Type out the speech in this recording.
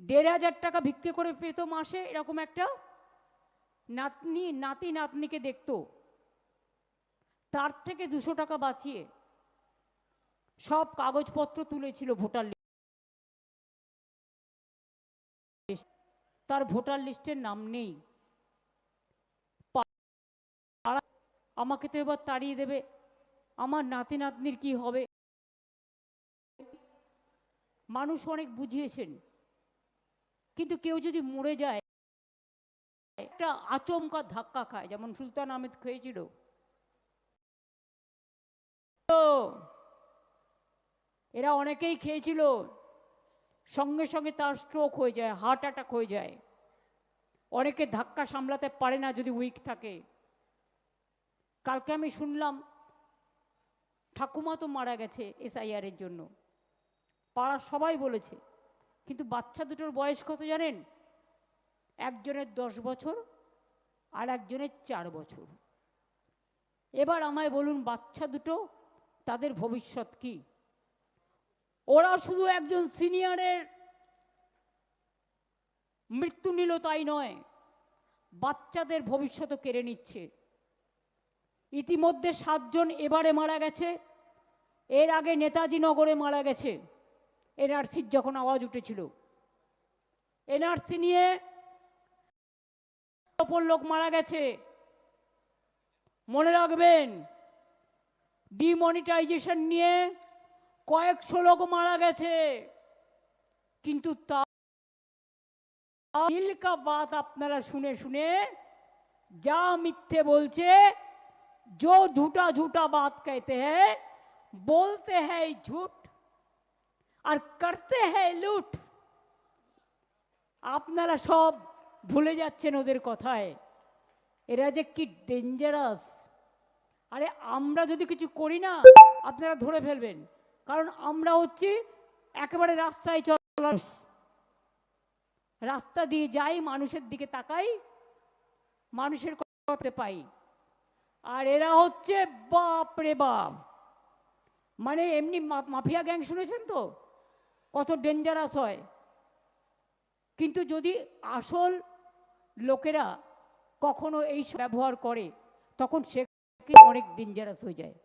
দেড় হাজার টাকা বিক্রি করে পেত মাসে, এরকম একটা নাতনি, নাতি, নাতনিকে দেখতো। তার থেকে দুশো টাকা বাঁচিয়ে সব কাগজপত্র তুলেছিল ভোটার লিস্ট তার ভোটার লিস্টের নাম নেই। আমাকে তো এবার তাড়িয়ে দেবে। আমার নাতি, নাতনির কি হবে? মানুষ অনেক বুঝিয়েছেন। কিন্তু কেউ যদি মরে যায়, একটা আচমকা ধাক্কা খায়, যেমন সুলতান আহমেদ খেয়েছিল। এরা অনেকেই খেয়েছিল। সঙ্গে সঙ্গে তার স্ট্রোক হয়ে যায় হার্ট অ্যাটাক হয়ে যায়। অনেকে ধাক্কা সামলাতে পারে না যদি উইক থাকে। কালকে আমি শুনলাম, ঠাকুমা তো মারা গেছে এসআইআর এর জন্য। পাড়ার সবাই বলেছে কিন্তু বাচ্চা দুটোর বয়স কত জানেন? একজনের দশ বছর আর একজনের চার বছর। এবার আমায় বলুন বাচ্চা দুটো, তাদের ভবিষ্যৎ কি? ওরা শুধু একজন সিনিয়রের মৃত্যু নিল তাই নয়, বাচ্চাদের ভবিষ্যৎও কেড়ে নিচ্ছে। ইতিমধ্যে সাতজন এবারে মারা গেছে, এর আগে নেতাজি নগরে মারা গেছে। এনআরসির যখন আওয়াজ উঠেছিল এনআরসি নিয়ে অপর লোক মারা গেছে মনে রাখবেন ডিমনিটাইজেশন নিয়ে কয়েকশো লোক মারা গেছে কিন্তু তা দিল কা বাত আপনারা শুনে শুনে যা মিথ্যে বলছে जो झूठा झूठा बात कहते हैं बोलते हैं झूठ আর করতে হ্যাঁ লুট। আপনারা সব ভুলে যাচ্ছেন ওদের কথায়। এরা যে কি ডেঞ্জারাস আরে আমরা যদি কিছু করি না, আপনারা ধরে ফেলবেন। কারণ আমরা হচ্ছি একেবারে রাস্তায় চলার। রাস্তা দিয়ে যাই, মানুষের দিকে তাকাই, মানুষের কথা পাই। আর এরা হচ্ছে বাপ রে বাপ। মানে এমনি মাফিয়া গ্যাং শুনেছেন তো? কত ডেঞ্জারাস হয়। কিন্তু যদি আসল লোকেরা কখনো এই ব্যবহার করে, তখন সে অনেক ডেঞ্জারাস হয়ে যায়।